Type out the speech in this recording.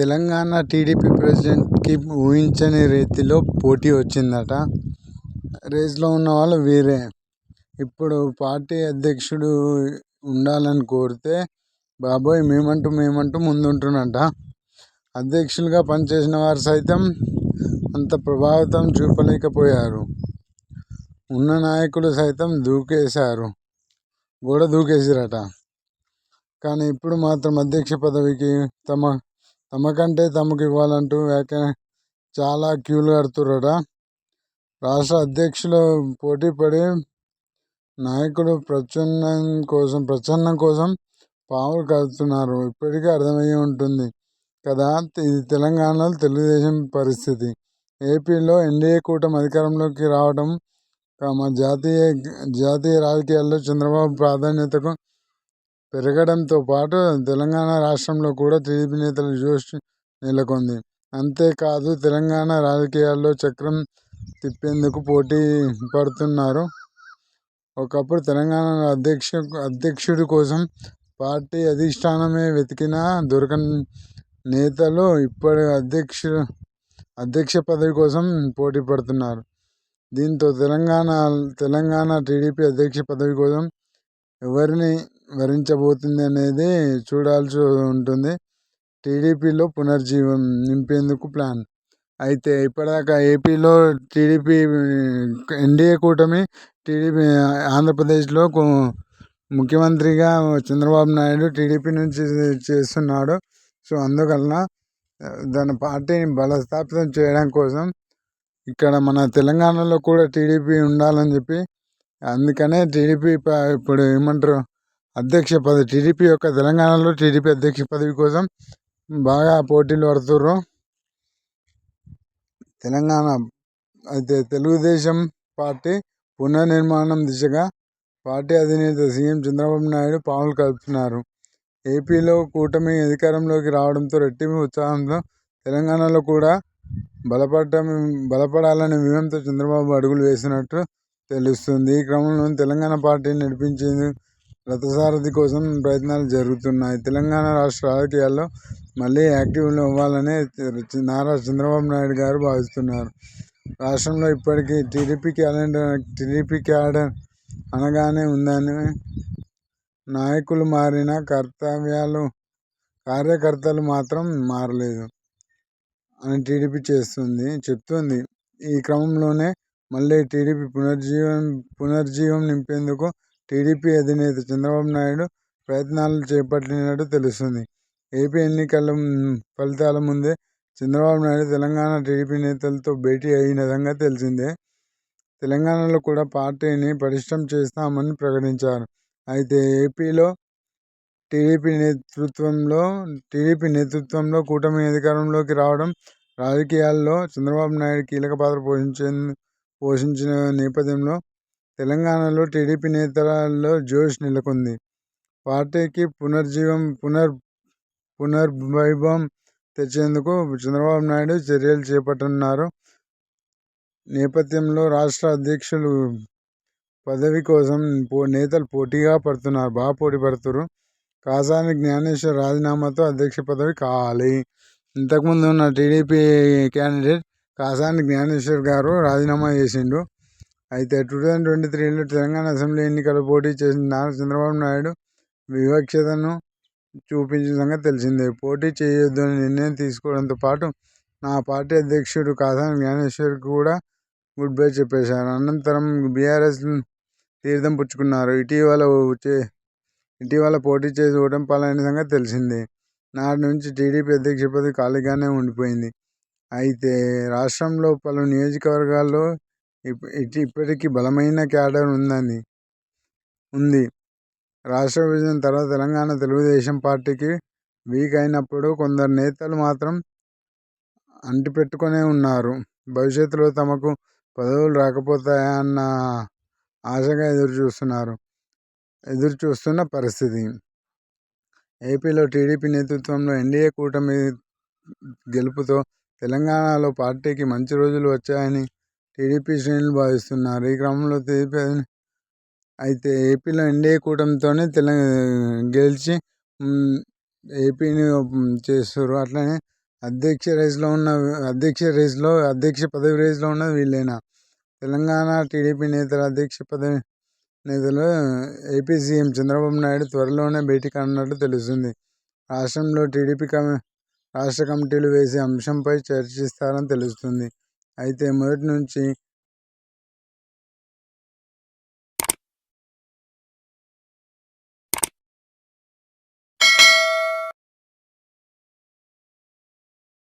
Telangana TDP ప్రెసిడెంట్కి ఊహించని రీతిలో పోటీ వచ్చిందట. రేస్లో ఉన్న వాళ్ళు వీరే. ఇప్పుడు పార్టీ అధ్యక్షుడు ఉండాలని కోరితే బాబోయ్ మేమంటూ మేమంటూ ముందుంటున్నట. అధ్యక్షులుగా పనిచేసిన వారు సైతం అంత ప్రభావితం చూపలేకపోయారు. ఉన్న నాయకులు సైతం దూకేశారు. గోడ దూకేసారట. కానీ ఇప్పుడు మాత్రం అధ్యక్ష పదవికి తమ తమకంటే తమకు ఇవ్వాలంటూ వ్యాఖ్య చాలా క్యూలు కడుతుర్రట. రాష్ట్ర అధ్యక్షులు పోటీపడి నాయకులు ప్రచ్ఛన్నం కోసం ప్రచ్ఛన్నం కోసం పావులు కడుతున్నారు. ఇప్పటికే అర్థమయ్యే ఉంటుంది కదా ఇది తెలంగాణలో తెలుగుదేశం పరిస్థితి. ఏపీలో ఎన్డీఏ కూటమి అధికారంలోకి రావడం మా జాతీయ జాతీయ రాజకీయాల్లో చంద్రబాబు ప్రాధాన్యతకు పెరగడంతో పాటు తెలంగాణ రాష్ట్రంలో కూడా టీడీపీ నేతల జోష్ నెలకొంది. అంతేకాదు తెలంగాణ రాజకీయాల్లో చక్రం తిప్పేందుకు పోటీ పడుతున్నారు. ఒకప్పుడు తెలంగాణ అధ్యక్ష అధ్యక్షుడి కోసం పార్టీ అధిష్టానమే వెతికినా దొరకని నేతలు ఇప్పటి అధ్యక్ష అధ్యక్ష పదవి కోసం పోటీ పడుతున్నారు. దీంతో తెలంగాణ తెలంగాణ టీడీపీ అధ్యక్ష పదవి కోసం ఎవరిని వరించబోతుంది అనేది చూడాల్సి ఉంటుంది. టీడీపీలో పునర్జీవం నింపేందుకు ప్లాన్. అయితే ఇప్పటిదాకా ఏపీలో టీడీపీ ఎన్డీఏ కూటమి టీడీపీ ఆంధ్రప్రదేశ్లో ముఖ్యమంత్రిగా చంద్రబాబు నాయుడు టీడీపీ నుంచి చేస్తున్నాడు. సో అందువలన దాని పార్టీని బలస్థాపితం చేయడం కోసం ఇక్కడ మన తెలంగాణలో కూడా టీడీపీ ఉండాలని చెప్పి అందుకనే టీడీపీ ఇప్పుడు ఏమంటారు? అధ్యక్ష పదవి టీడీపీ యొక్క తెలంగాణలో టీడీపీ అధ్యక్ష పదవి కోసం బాగా పోటీలు పడుతుర్రు. తెలంగాణ అయితే తెలుగుదేశం పార్టీ పునర్నిర్మాణం దిశగా పార్టీ అధినేత సీఎం చంద్రబాబు నాయుడు పావులు కలుపుతున్నారు. ఏపీలో కూటమి అధికారంలోకి రావడంతో రెట్టింపు ఉత్సాహంతో తెలంగాణలో కూడా బలపడటం బలపడాలనే వ్యూహంతో చంద్రబాబు అడుగులు వేసినట్టు తెలుస్తుంది. ఈ క్రమంలో తెలంగాణ పార్టీని నడిపించేందుకు రథసారథి కోసం ప్రయత్నాలు జరుగుతున్నాయి. తెలంగాణ రాష్ట్ర రాజకీయాల్లో మళ్ళీ యాక్టివ్లో అవ్వాలని నారా చంద్రబాబు నాయుడు గారు భావిస్తున్నారు. రాష్ట్రంలో ఇప్పటికీ టీడీపీ క్యాలెండర్ టీడీపీ క్యాడర్ అనగానే ఉందని నాయకులు మారిన కర్తవ్యాలు కార్యకర్తలు మాత్రం మారలేదు అని టీడీపీ చేస్తుంది చెప్తుంది. ఈ క్రమంలోనే మళ్ళీ టీడీపీ పునర్జీవం పునర్జీవం నింపేందుకు టీడీపీ అధినేత చంద్రబాబు నాయుడు ప్రయత్నాలు చేపట్టినట్టు తెలుస్తుంది. ఏపీ ఎన్నికల ఫలితాల ముందే చంద్రబాబు నాయుడు తెలంగాణ టీడీపీ నేతలతో భేటీ అయిన విధంగా తెలిసిందే. తెలంగాణలో కూడా పార్టీని పటిష్టం చేస్తామని ప్రకటించారు. అయితే ఏపీలో టీడీపీ నేతృత్వంలో టీడీపీ నేతృత్వంలో కూటమి అధికారంలోకి రావడం రాజకీయాల్లో చంద్రబాబు నాయుడు కీలక పాత్ర పోషించే పోషించిన నేపథ్యంలో తెలంగాణలో టీడీపీ నేతలలో జోష్ నెలకొంది. పార్టీకి పునర్జీవం పునర్ పునర్వైభవం తెచ్చేందుకు చంద్రబాబు నాయుడు చర్యలు చేపట్టనున్నారు. నేపథ్యంలో రాష్ట్ర అధ్యక్షులు పదవి కోసం పో నేతలు పోటీగా పడుతున్నారు. బాగా పోటీ పడుతున్నారు కాసాని జ్ఞానేశ్వర్ రాజీనామాతో అధ్యక్ష పదవి కావాలి ఇంతకుముందు ఉన్న టీడీపీ క్యాండిడేట్ కాసాని జ్ఞానేశ్వర్ గారు రాజీనామా చేసిండు. అయితే టూ థౌజండ్ ట్వంటీ త్రీలో తెలంగాణ అసెంబ్లీ ఎన్నికలు పోటీ చేసిన నారా చంద్రబాబు నాయుడు వివక్షతను చూపించిన సంగతి తెలిసిందే. పోటీ చేయొద్దు అని నిర్ణయం తీసుకోవడంతో పాటు నా పార్టీ అధ్యక్షుడు కాసాని జ్ఞానేశ్వర్ కూడా గుడ్ బై చెప్పేశారు. అనంతరం బీఆర్ఎస్ తీర్థం పుచ్చుకున్నారు. ఇటీవల ఇటీవల పోటీ చేసి ఓటమి పాలైన సంగతి తెలిసిందే. నాటి నుంచి టీడీపీ అధ్యక్ష పదవి ఖాళీగానే ఉండిపోయింది. అయితే రాష్ట్రంలో పలు నియోజకవర్గాల్లో ఇప్పటికీ బలమైన క్యాడర్ ఉందని ఉంది. రాష్ట్ర విభజన తర్వాత తెలంగాణ తెలుగుదేశం పార్టీకి వీక్ అయినప్పుడు కొందరు నేతలు మాత్రం అంటిపెట్టుకునే ఉన్నారు. భవిష్యత్తులో తమకు పదవులు రాకపోతాయా అన్న ఆశగా ఎదురు చూస్తున్నారు. ఎదురు చూస్తున్న పరిస్థితి. ఏపీలో టీడీపీ నేతృత్వంలో ఎన్డీఏ కూటమి గెలుపుతో తెలంగాణలో పార్టీకి మంచి రోజులు వచ్చాయని టీడీపీ శ్రేణులు భావిస్తున్నారు. ఈ క్రమంలో టీడీపీ అయితే ఏపీలో ఎన్డీఏ కూటమితోనే తెలంగాణ గెలిచి ఏపీని చేస్తారు అట్లనే అధ్యక్ష రేసులో ఉన్న అధ్యక్ష రేసులో అధ్యక్ష పదవి రేస్లో ఉన్నది వీళ్ళేనా? తెలంగాణ టీడీపీ నేతల అధ్యక్ష పదవి నేతలు ఏపీ సీఎం చంద్రబాబు నాయుడు త్వరలోనే భేటీ కానున్నట్లు తెలుస్తుంది. రాష్ట్రంలో టీడీపీ కమి రాష్ట్ర కమిటీలు వేసే అంశంపై చర్చిస్తారని తెలుస్తుంది. అయితే మొదటి నుంచి